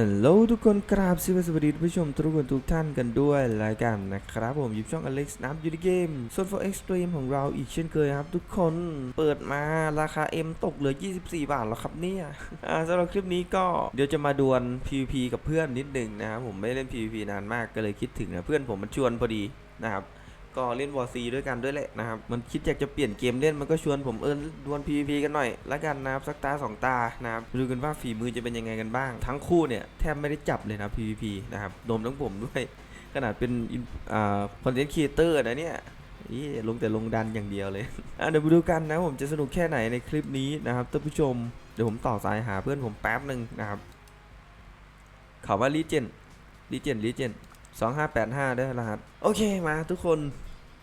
ฮัลโหลทุกคนกราบสวัสดีผู้ชมทุกคนทุกท่านกันด้วยรายการนะครับผมยิบช่องอเล็กซ์นับยูดีเกมส่วน for extreme ของเราอีกเช่นเคยครับ ทุกคนเปิดมาราคา M ตกเหลือ 24 บาทแล้วครับเนี่ยสำหรับคลิปนี้ก็เดี๋ยวจะมาดวล PVP กับเพื่อนนิดหนึ่งนะครับผมไม่เล่น PVP นานมากก็เลยคิดถึงนะเพื่อนผมมันชวนพอดีนะครับ ก็เล่นวอร์ซีด้วยกันด้วยแหละนะครับ มันคิดอยากจะเปลี่ยนเกมเล่นมันก็ชวนผมเอิญดวล PVP กันหน่อยละกันนะครับสักตาสองตานะครับดูกันว่าฝีมือจะเป็นยังไงกันบ้าง ทั้งคู่เนี่ยแทบไม่ได้จับเลยนะ PVP นะครับรวมทั้งผมด้วยขนาดเป็นคอนเทนต์ครีเอเตอร์นะเนี่ยอีลงแต่ลงดันอย่างเดียวเลยเดี๋ยวมาดูกันนะผมจะสนุกแค่ไหนในคลิปนี้นะครับท่านผู้ชม เดี๋ยวผมต่อสายหาเพื่อนผมแป๊บหนึ่งนะครับเขาว่าลีเจนลีเจนลีเจนสองห้าแปดห้าได้วยรหัส โอเคมาทุกคน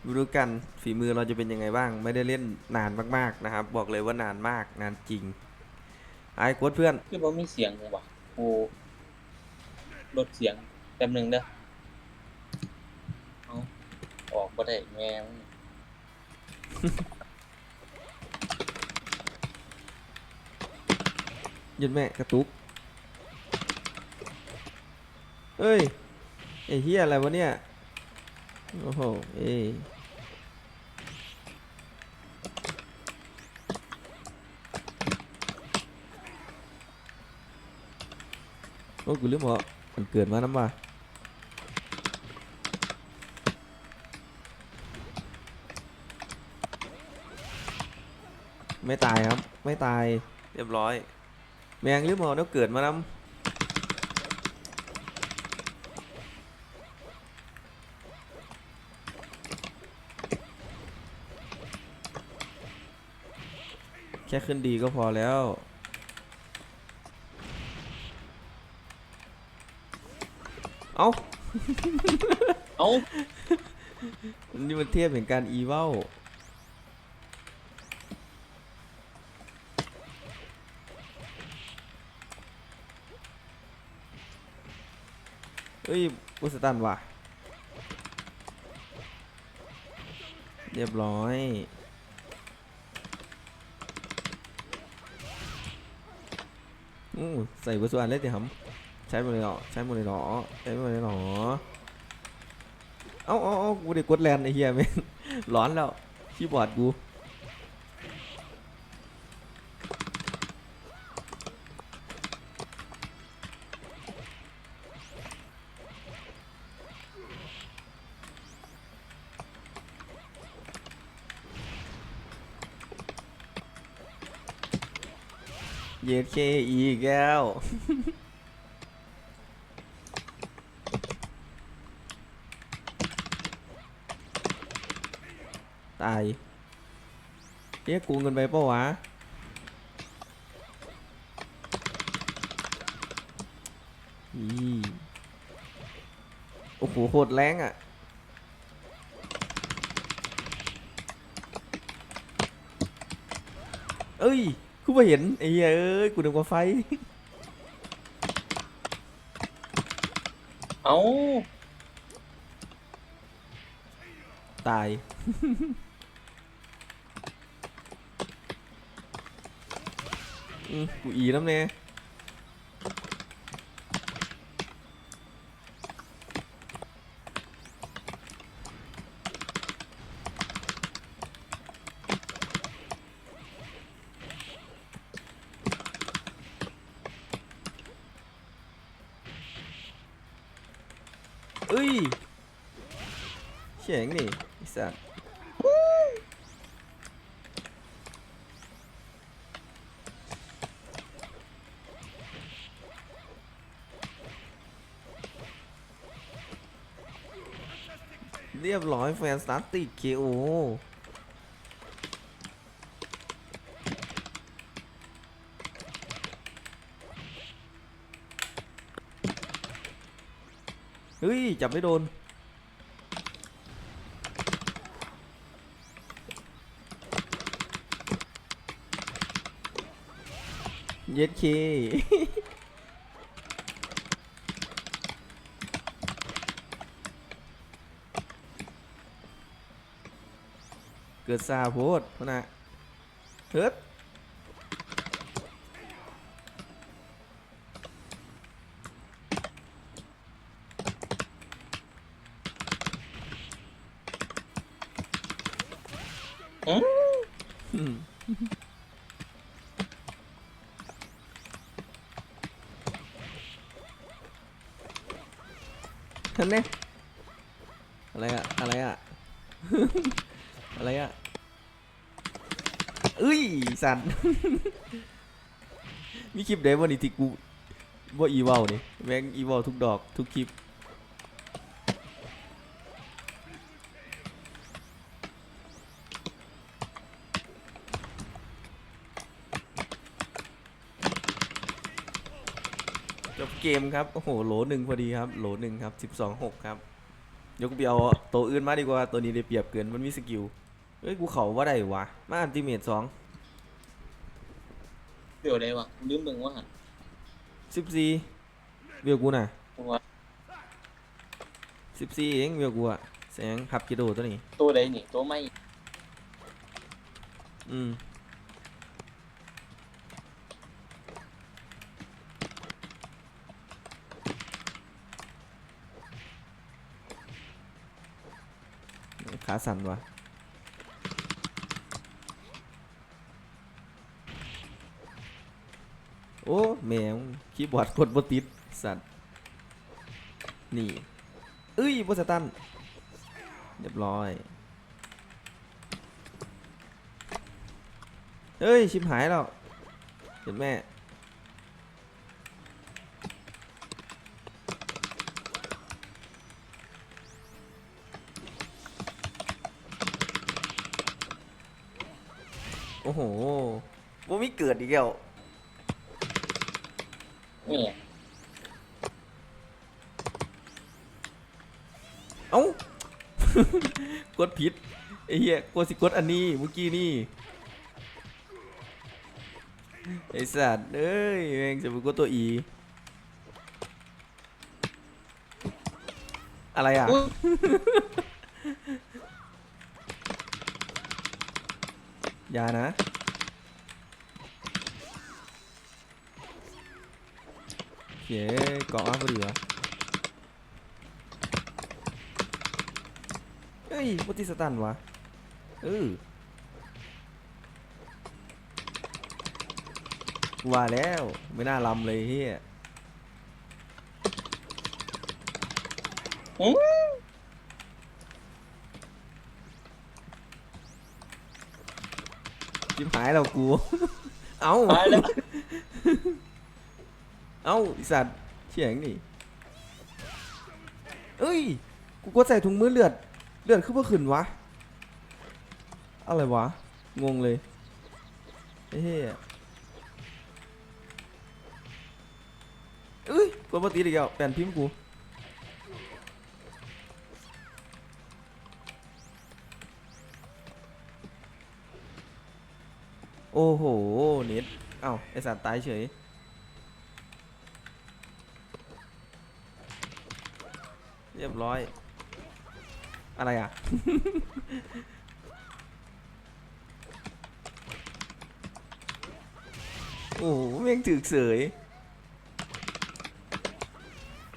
มาดูกันฝีมือเราจะเป็นยังไงบ้าง ไม่ได้เล่นนานมากๆนะครับ บอกเลยว่านานมากนานจริงไอ้กดเพื่อนคือบ่มีเสียงเลยว่ะกูลดเสียงแป๊บหนึงเด้อเอาออกบ่ได้แม่งยืนแม่กระตุกเอ้ยไอ้เฮียอะไรวะเนี่ย โอ้โห เอ้ย โอ้กูลืมบอกมันเกิดมาน้ำว่ะไม่ตายครับ ไม่ตายเรียบร้อย แมงหรือหมอเนาะเกิดมานำแค่ขึ้นดีก็พอแล้ว เอ้า เอ้านี่มันเทียบถึงการอีเวลเฮ้ยอุสตันว่ะ เรียบร้อยอือใส่วัสดุอันเล่นเดี๋ยวครับใช้หมดเลยเหรอใช้หมดเลยเหรอใช้หมดเลยเหรอเอ้าเอ้าเอ้ากูได้กดแลนไอ้เหี้ยแม่งร้อนแล้วคีย์บอร์ดกูเย็ดเคอีกแล้ว ตาย เรียกกูเงินไปปะวะอีโอ้โหโคตรแรงอะเอ้ยกูไปเห็นไอ้เหี้ยเอ้ยกูนึกว่าไฟ เอ้าตาย อืม กูอีน้ำเนี่ยเอ้ยเฉียงนี่ไอ้สัส เรียบร้อยแฟนสตาร์ติดเคโอเฮ้ย จับไม่โดน เย็ดเค เกิดซาโพดพนะเฮิร์ตท่นเนี่ยอะไรอะอะไรอะ อะไรอะเอ้ยสัน มีคลิปเดวันนี้ที่กูว่าอีเวลนี่แม่งอีเวลทุกดอกทุกคลิปจบเกมครับ โอ้โห โหลหนึ่งพอดีครับ โหลหนึ่งครับสิบสองหกครับ ยกไปเอาตัวอื่นมาดีกว่าตัวนี้ได้เปรียบเกินมันมีสกิล เฮ้ยกูเขาว่าได้วะ มาอันติเมตสองเดี๋ยวได้วะลืมเบิ่งว่าหั่นสิบสี่เวียกูน่ะว่าสิบสี่เองเวียกูอะแสงหับกิโดตัวนี้ ตัวใดนี่ตัวไม่อืมขาสั่นวะ โอ้แมวคีย์บอร์ดกดบติดสัตว์ นี่ เอ้ยบสตัน เรียบร้อย เฮ้ย ชิบหายแล้วเห็นแม่ โอ้โหว่าไม่เกิดอีกแล้ว แม่เอ้า กดผิดไอ้เหี้ยกดสิกดอันนี้เมื่อกี้นี่ไอ้สัตว์เอ้ยแม่งจะไปกดตัวอี อะไรอะ อุ๊ยอย่านะ เย้เกาะมาพอดีวะเฮ้ยปฏิสตันวะเออว่าแล้วไม่น่าลำเลยเฮียอืมจิ้มหายแล้วกู เอ้าตายแล้ว เอ้าไอสัตว์เฉียงนี่เอ้ย กูก็ใส่ถุงมือเลือด เลือดขึ้นเพื่อขึ้นวะ อะไรวะ งงเลยไอ้เหี้ยเอ้ยกดปกติอีกแล้วแปลนพิมพ์กูโอ้โหเน็ตเอ้าไอสัตว์ตายเฉย รียบร้อย อะไรอะ โอ้โหแม่งถึกเสย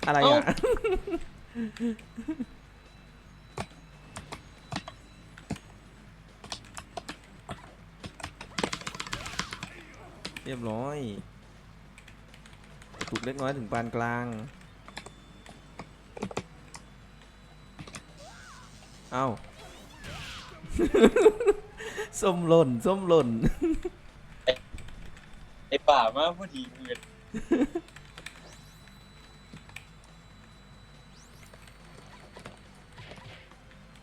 อะไรอะ เรียบร้อย ถูกเล็กน้อยถึงปานกลาง เอ้าส้มหล่นส้มหล่น ไอ้ป่ามาพอดีเงิน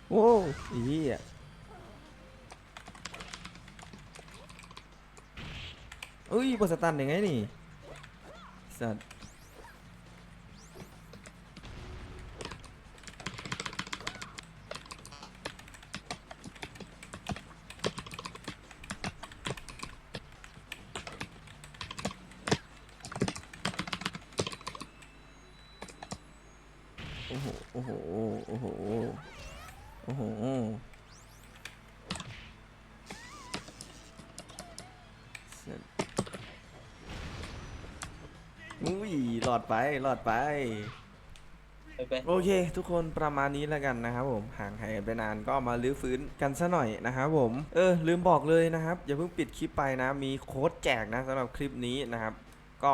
โอ้อีเหี้ยเอ้ยบอสตันยังไงนี่สัตว์โอ้ โห โอ้โห โอ้โหโอ้โหเสร็จอุ้ยหลอดไปหลอดไป ไปไปโอเค ทุกคนประมาณนี้แล้วกันนะครับผมห่างหายกันไปนานก็มาลื้อฟื้นกันซะหน่อยนะครับผมเออลืมบอกเลยนะครับ อย่าเพิ่งปิดคลิปไปนะ มีโค้ดแจกนะสำหรับคลิปนี้นะครับ ก็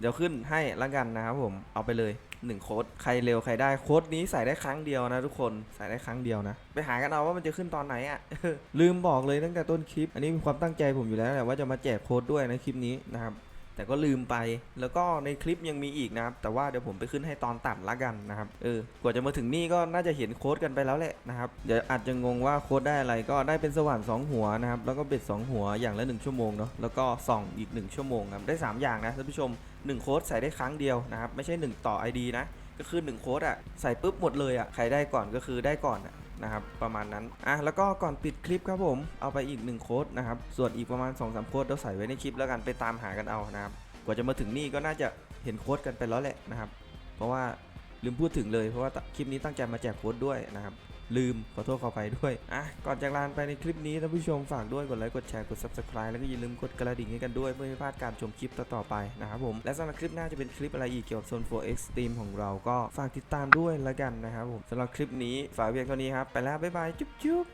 เดี๋ยวขึ้นให้ละกันนะครับผมเอาไปเลย 1โค้ดใครเร็วใครได้โค้ดนี้ใส่ได้ครั้งเดียวนะทุกคนใส่ได้ครั้งเดียวนะ ไปหากันเอาว่ามันจะขึ้นตอนไหนอะ่ะ ลืมบอกเลยตั้งแต่ต้นคลิป อันนี้มีความตั้งใจผมอยู่แล้วแหละว่าจะมาแจกโค้ดด้วยในคลิปนี้นะครับแต่ก็ลืมไป แล้วก็ในคลิปยังมีอีกนะครับ แต่ว่าเดี๋ยวผมไปขึ้นให้ตอนตัดละกันนะครับ เออ กว่าจะมาถึงนี่ก็น่าจะเห็นโค้ดกันไปแล้วแหละนะครับ เดี๋ยวอาจจะงงว่าโค้ดได้อะไร ก็ได้เป็นสว่าน2หัวนะครับ แล้วก็เบ็ด2หัวอย่างละ 1 ชั่วโมงเนาะ แล้วก็ส่องอีก 1 ชั่วโมงครับ ได้ 3 อย่างนะท่านผู้ชม 1โค้ดใส่ได้ครั้งเดียวนะครับไม่ใช่ 1 ต่อ ID นะก็คือ1โค้ดอะใส่ปุ๊บหมดเลยอะใครได้ก่อนก็คือได้ก่อนนะครับประมาณนั้นอะแล้วก็ก่อนปิดคลิปครับผมเอาไปอีก1โค้ดนะครับส่วนอีกประมาณ 2-3 โค้ดเราใส่ไว้ในคลิปแล้วกันไปตามหากันเอานะครับกว่าจะมาถึงนี่ก็น่าจะเห็นโค้ดกันไปแล้วแหละนะครับ เพราะว่าลืมพูดถึงเลยเพราะว่าคลิปนี้ตั้งใจมาแจกโค้ดด้วยนะครับ ลืมขอโทษขอไปด้วย อะ ก่อนจากลานไปในคลิปนี้ท่านผู้ชมฝากด้วยกดไลค์กดแชร์กด subscribe แล้วก็อย่าลืมกดกระดิ่งให้กันด้วยเพื่อไม่พลาดการชมคลิปต่อๆไปนะครับผม และสำหรับคลิปหน้าจะเป็นคลิปอะไรอีกเกี่ยวกับโซน4 Extreme ของเราก็ฝากติดตามด้วยละกันนะครับผมสำหรับคลิปนี้ฝากเพียงเท่านี้ครับไปแล้วบ๊ายบายจุ๊บ